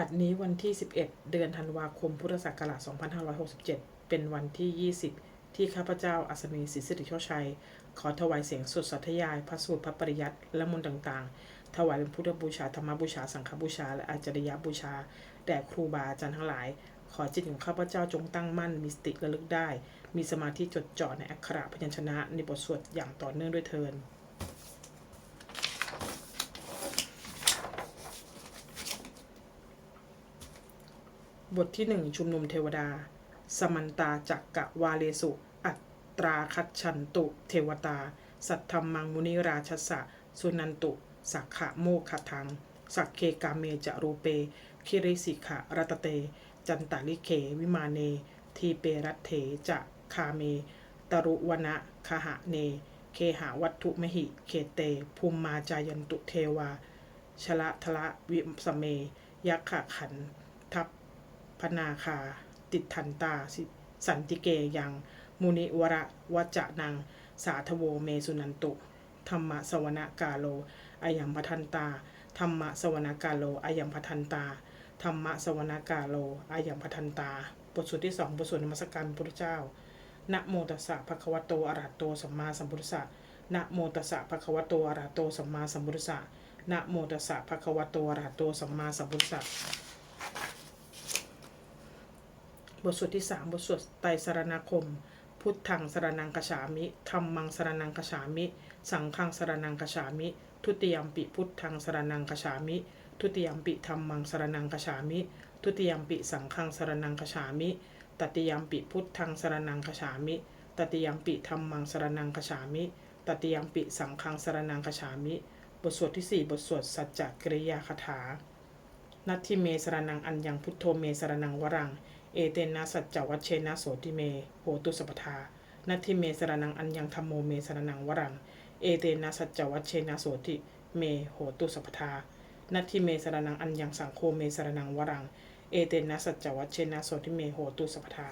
บัดนี้วันที่ 11 เดือนธันวาคม พุทธศักราช 2567 เป็นวันที่ 20 ที่ข้าพเจ้าอัศนีศรีสิริโชชัย ขอถวายเสียงสวดสัทยาย พระสูตรพระปริยัติและมนต์ต่าง ๆ ถวายเป็นพุทธบูชา ธรรมบูชา สังฆบูชา และอาจริยบูชา แด่ครูบาอาจารย์ทั้งหลาย ขอจิตของข้าพเจ้าจงตั้งมั่น มีสติระลึกได้ มีสมาธิจดจ่อในอักขระพยัญชนะในบทสวดอย่างต่อเนื่องด้วยเทิน บทที่หนึ่งชุมนุมเทวดา สมันตาจักกะวาเลสุ อัตราคัจฉันตุ เทวตา สัทธรรมังมุนิราชสะ สุนันตุ สักขะโมขทัง สักเคกาเมจะรูเป คิริสิขะรัตเต จันตาลิเขวิมาเน ทีเปรัตเถจะคาเม ตรุวนะคหะเน เคหาวัตถุมหิเคเต ภูมิมาจายันตุเทวา ชละทละวิสเม ยักขะขันทัพ พนาคา ติดทันตาสันติเกยังมุนิวระวัจจะนัง สาธโวเมสุนันตุ ธรรมสวนกาโลอายัมพทันตา ธรรมสวนกาโลอายัมพทันตา ธรรมสวนกาโลอายัมพทันตา บทสวดที่สองบทสวดนมัสการพระพุทธเจ้า นะโมตัสสะภะคะวะโตอะระหะโตสัมมาสัมพุทธัสสะ นะโมตัสสะภะคะวะโตอะระหะโตสัมมาสัมพุทธัสสะ นะโมตัสสะภะคะวะโตอะระหะโตสัมมาสัมพุทธัสสะ บทสวดที่สามบทสวดไตรสรณคม พุทธังสรนังกฉามิธรรมังสรนังกฉามิ สังฆังสรนังกฉามิ ทุติยมปิพุทธังสรนังกฉามิ ทุติยมปิธรรมังสรนังกฉามิ ทุติยมปิสังฆังสรนังกฉามิ ตติยมปิพุทธังสรนังกฉามิ ตติยมปิธรรมังสรนังกฉามิ ตติยมปิสังฆังสรนังกฉามิ บทสวดที่สี่บทสวดสัจจกริยาคาถา นัตทิเมสรนังอัญญังพุทโธเมสรนังวรัง เอเตนะสัจจวัชเชนะโสติเมโหตุสัพทานัตทิเมสรนังอัญญังธรรมโมเมสรนังวรัง เอเตนะสัจจวัชเชนะโสติเมโหตุสัพทานัตทิเมสรนังอัญญังสังโฆเมสรนังวรัง เอเตนะสัจจวัชเชนะโสติเมโหตุสัพทา